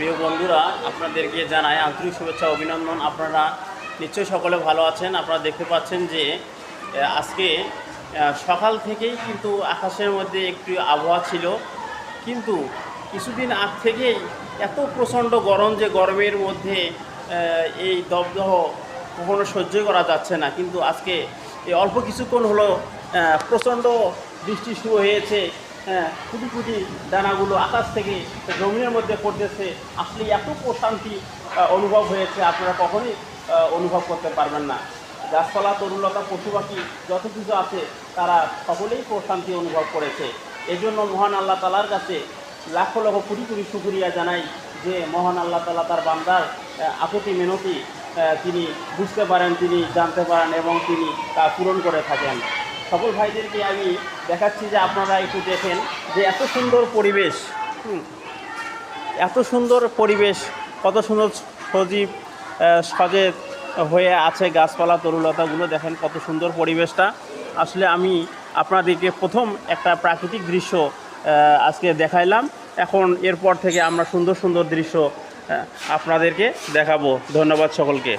প্রিয় বন্ধুরা, আপনাদেরকে জানাই আন্তরিক শুভেচ্ছা, অভিনন্দন। আপনারা নিশ্চয়ই সকলে ভালো আছেন। আপনারা দেখতে পাচ্ছেন যে আজকে সকাল থেকেই কিন্তু আকাশের মধ্যে একটু আবহাওয়া ছিল। কিন্তু কিছুদিন আগ থেকেই এত প্রচণ্ড গরম যে গরমের মধ্যে এই দবদহ কখনো সহ্য করা যাচ্ছে না। কিন্তু আজকে এই অল্প কিছুক্ষণ হলো প্রচণ্ড বৃষ্টি শুরু হয়েছে। হ্যাঁ কুটি কুটি দানাগুলো আকাশ থেকে জমিনের মধ্যে পড়তেছে। আসলে এত প্রশান্তি অনুভব হয়েছে আপনারা কখনোই অনুভব করতে পারবেন না। গাছপালা তরুলতা পশু পাখি যত কিছু আছে তারা সকলেই প্রশান্তি অনুভব করেছে। এজন্য মহান আল্লাহ তালার কাছে লাখো লক্ষ কোটি কোটি শুকুরিয়া জানাই যে মহান আল্লাহ তালা তার বান্দার আহ, আপত্তি মেনতি তিনি বুঝতে পারেন তিনি জানতে পারেন এবং তিনি তা পূরণ করে থাকেন। সকল ভাইদেরকে আমি দেখাচ্ছি যে আপনারা একটু দেখেন যে এত সুন্দর পরিবেশ। এত সুন্দর পরিবেশ, কত সুন্দর সজীব সজেব হয়ে আছে গাছপালা, তরুলতাগুলো। দেখেন কত সুন্দর পরিবেশটা। আসলে আমি আপনাদেরকে প্রথম একটা প্রাকৃতিক দৃশ্য আজকে দেখাইলাম। এখন এরপর থেকে আমরা সুন্দর সুন্দর দৃশ্য আপনাদেরকে দেখাবো। ধন্যবাদ সকলকে।